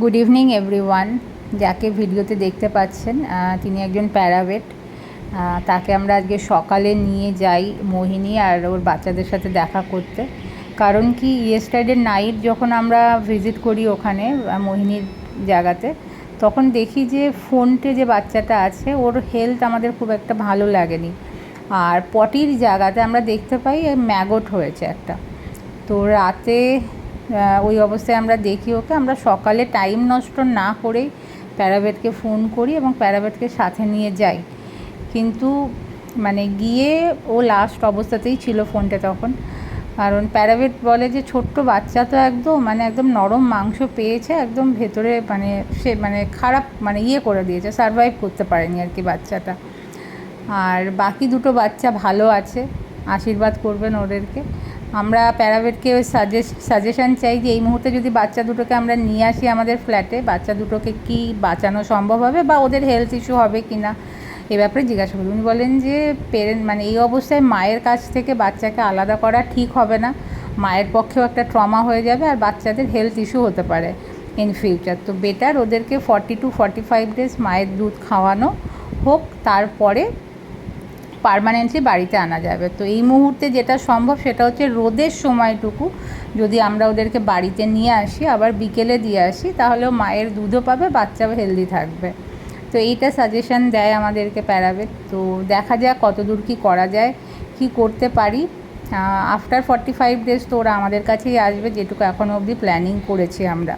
Good evening everyone যাকে ভিডিওতে দেখতে পাচ্ছেন তিনি একজন প্যারাভেট তাকে আমরা আজকে সকালে নিয়ে যাই মোহিনী আর ওর বাচ্চাদের সাথে দেখা করতে। কারণ কি ইয়েস্টারডে নাইট যখন আমরা ভিজিট করি ওখানে মোহিনীর জায়গাতে, তখন দেখি যে ফোনটে যে বাচ্চাটা আছে, ওর হেলথ আমাদের খুব একটা ভালো লাগেনি। আর পটির জায়গাতে আমরা দেখতে পাই ম্যাগট হয়েছে একটা। তো রাতে ওই অবস্থায় আমরা দেখি ওকে। আমরা সকালে টাইম নষ্ট না করেই প্যারাভেটকে ফোন করি এবং প্যারাভেটকে সাথে নিয়ে যাই। কিন্তু মানে গিয়ে ও লাস্ট অবস্থাতেই ছিল ফোনটা তখন। কারণ প্যারাভেট বলে যে ছোট্ট বাচ্চা তো একদম মানে একদম নরম মাংস পেয়েছে, একদম ভেতরে মানে সে মানে খারাপ মানে ইয়ে করে দিয়েছে সারভাইভ করতে পারেনি আর কি বাচ্চাটা। আর বাকি দুটো বাচ্চা ভালো আছে, আশীর্বাদ করবেন ওদেরকে। আমরা প্যারাভেটকে সাজেস্ট সাজেশান চাই যে এই মুহূর্তে যদি বাচ্চা দুটোকে আমরা নিয়ে আসি আমাদের ফ্ল্যাটে, বাচ্চা দুটোকে কি বাঁচানো সম্ভব হবে বা ওদের হেলথ ইস্যু হবে কি না? এ ব্যাপারে জিজ্ঞাসা করুন। উনি বলেন যে পেরেন্ট মানে এই অবস্থায় মায়ের কাছ থেকে বাচ্চাকে আলাদা করা ঠিক হবে না। মায়ের পক্ষেও একটা ট্রমা হয়ে যাবে আর বাচ্চাদের হেলথ ইস্যু হতে পারে ইন ফিউচার তো বেটার ওদেরকে forty two forty five days মায়ের দুধ খাওয়ানো হোক, তারপরে পার্মানেন্টলি বাড়িতে আনা যাবে। তো এই মুহূর্তে যেটা সম্ভব সেটা হচ্ছে রোদের সময়টুকু যদি আমরা ওদেরকে বাড়িতে নিয়ে আসি, আবার বিকেলে দিয়ে আসি, তাহলেও মায়ের দুধও পাবে, বাচ্চাও হেলদি থাকবে। তো এইটা সাজেশন দেয় আমাদেরকে প্যারাবেট। তো দেখা যাক কত দূর কী করা যায়, কি করতে পারি। আফটার ফর্টি ফাইভ ডেজ তো ওরা আমাদের কাছেই আসবে, যেটুকু এখনও অবধি প্ল্যানিং করেছি আমরা।